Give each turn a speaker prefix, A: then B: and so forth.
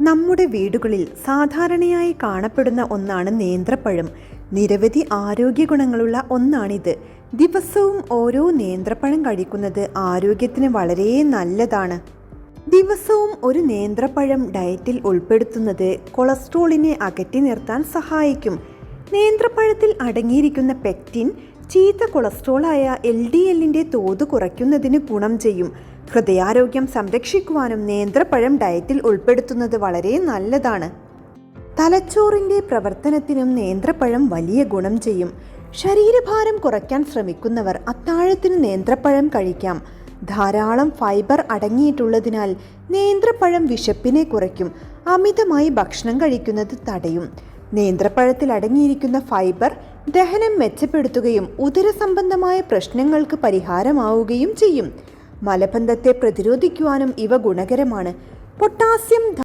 A: നമ്മുടെ വീടുകളിൽ സാധാരണയായി കാണപ്പെടുന്ന ഒന്നാണ് നേന്ത്രപ്പഴം. നിരവധി ആരോഗ്യ ഗുണങ്ങളുള്ള ഒന്നാണിത്. ദിവസവും ഓരോ നേന്ത്രപ്പഴം കഴിക്കുന്നത് ആരോഗ്യത്തിന് വളരെ നല്ലതാണ്. ദിവസവും ഒരു നേന്ത്രപ്പഴം ഡയറ്റിൽ ഉൾപ്പെടുത്തുന്നത് കൊളസ്ട്രോളിനെ അകറ്റി നിർത്താൻ സഹായിക്കും. നേന്ത്രപ്പഴത്തിൽ അടങ്ങിയിരിക്കുന്ന പെക്റ്റിൻ ചീത്ത കൊളസ്ട്രോളായ എൽ ഡി എല്ലിന്റെ തോത് കുറയ്ക്കുന്നതിന് ഗുണം ചെയ്യും. ഹൃദയാരോഗ്യം സംരക്ഷിക്കുവാനും നേന്ത്രപ്പഴം ഡയറ്റിൽ ഉൾപ്പെടുത്തുന്നത് വളരെ നല്ലതാണ്. തലച്ചോറിന്റെ പ്രവർത്തനത്തിനും നേന്ത്രപ്പഴം വലിയ ഗുണം ചെയ്യും. ശരീരഭാരം കുറയ്ക്കാൻ ശ്രമിക്കുന്നവർ അത്താഴത്തിന് നേന്ത്രപ്പഴം കഴിക്കാം. ധാരാളം ഫൈബർ അടങ്ങിയിട്ടുള്ളതിനാൽ നേന്ത്രപ്പഴം വിശപ്പിനെ കുറയ്ക്കും. അമിതമായി ഭക്ഷണം കഴിക്കുന്നത് തടയും. നേന്ത്രപ്പഴത്തിൽ അടങ്ങിയിരിക്കുന്ന ഫൈബർ ദഹനം മെച്ചപ്പെടുത്തുകയും ഉദരസംബന്ധമായ പ്രശ്നങ്ങൾക്ക് പരിഹാരമാവുകയും ചെയ്യും. മലബന്ധത്തെ പ്രതിരോധിക്കുവാനും ഇവ ഗുണകരമാണ്. പൊട്ടാസ്യം